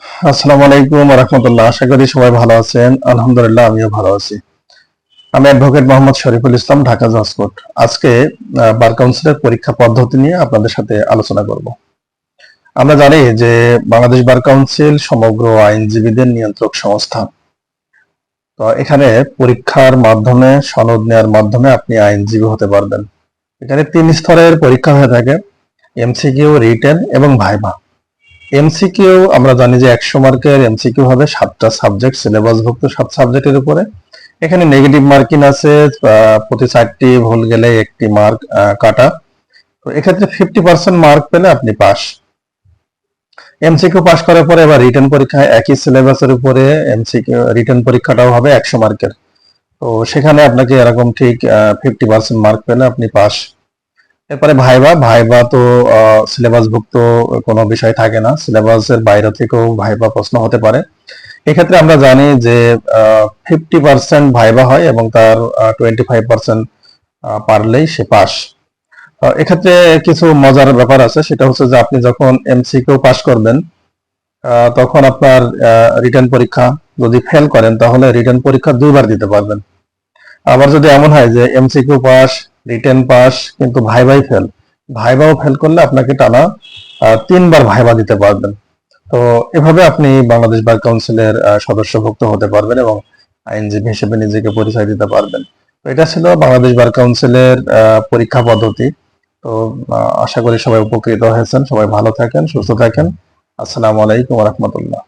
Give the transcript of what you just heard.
আসসালামু আলাইকুম রহমতুল্লাহ। আশা করি সবাই ভালো আছেন। আলহামদুলিল্লাহ, আমিও ভালো আছি। আমি advocate Mohammad Shariful Islam, Dhaka judge court. আজকে বার কাউন্সিলের পরীক্ষা পদ্ধতি নিয়ে আপনাদের সাথে আলোচনা করব। আমরা জানি যে বাংলাদেশ বার কাউন্সিল সমগ্র আইনজীবীদের নিয়ন্ত্রক সংস্থা। তো এখানে পরীক্ষার মাধ্যমে, সনদ নেওয়ার মাধ্যমে আপনি আইনজীবী হতে পারবেন। এখানে তিন স্তরের পরীক্ষা হয়ে থাকে। এমসিকিউ রিটেন এবং ভাইভা এমসিকিউ, আমরা জানি যে একশো মার্কের এমসিকিউ হবে সাতটা সাবজেক্ট, সিলেবাসভুক্ত সাত সাবজেক্টের উপরে। এখানে নেগেটিভ মার্কিং আছে প্রতি চারটি ভুল গেলে একটি মার্ক কাটা। তো এক্ষেত্রে ফিফটি পার্সেন্ট মার্ক পেলে আপনি পাস। এমসিকিউ পাস করার পরে এবার রিটার্ন পরীক্ষায় একই সিলেবাসের উপরে এমসিকিউ, রিটার্ন পরীক্ষাটাও হবে একশো মার্কের। তো সেখানে আপনাকে এরকম ঠিক ফিফটি পার্সেন্ট মার্ক পেলে আপনি পাস। এরপরে ভাইবা ভাইবা তো সিলেবাস ভুক্ত কোনো বিষয় থাকে না। সিলেবাসের বাইরে থেকেও ভাইবা প্রশ্ন হতে পারে। এক্ষেত্রে আমরা জানি যে ফিফটি পার্সেন্ট ভাইবা হয় এবং তার টোয়েন্টি ফাইভ পার্সেন্ট পারলেই সে পাস। এক্ষেত্রে কিছু মজার ব্যাপার আছে। সেটা হচ্ছে যে আপনি যখন এমসিকিউ পাস করবেন তখন আপনার রিটার্ন পরীক্ষা যদি ফেল করেন, তাহলে রিটার্ন পরীক্ষা দুইবার দিতে পারবেন। আবার যদি এমন হয় যে MC MCQ pass written pass কিন্তু ভাইভাই ফেল ভাইভাও ফেল করলে আপনাকে টানা তিনবার ভাইভা দিতে পারবেন। তো এভাবে আপনি বাংলাদেশ বার কাউন্সিলের সদস্যভুক্ত হতে পারবেন এবং আইনজীবী হিসেবে নিজেকে পরিচয় দিতে পারবেন। তো এটা ছিল বাংলাদেশ বার কাউন্সিলের পরীক্ষা পদ্ধতি। তো আশা করি সবাই উপকৃত হয়েছেন। সবাই ভালো থাকেন, সুস্থ থাকেন। আসসালামু আলাইকুম রহমতুল্লাহ।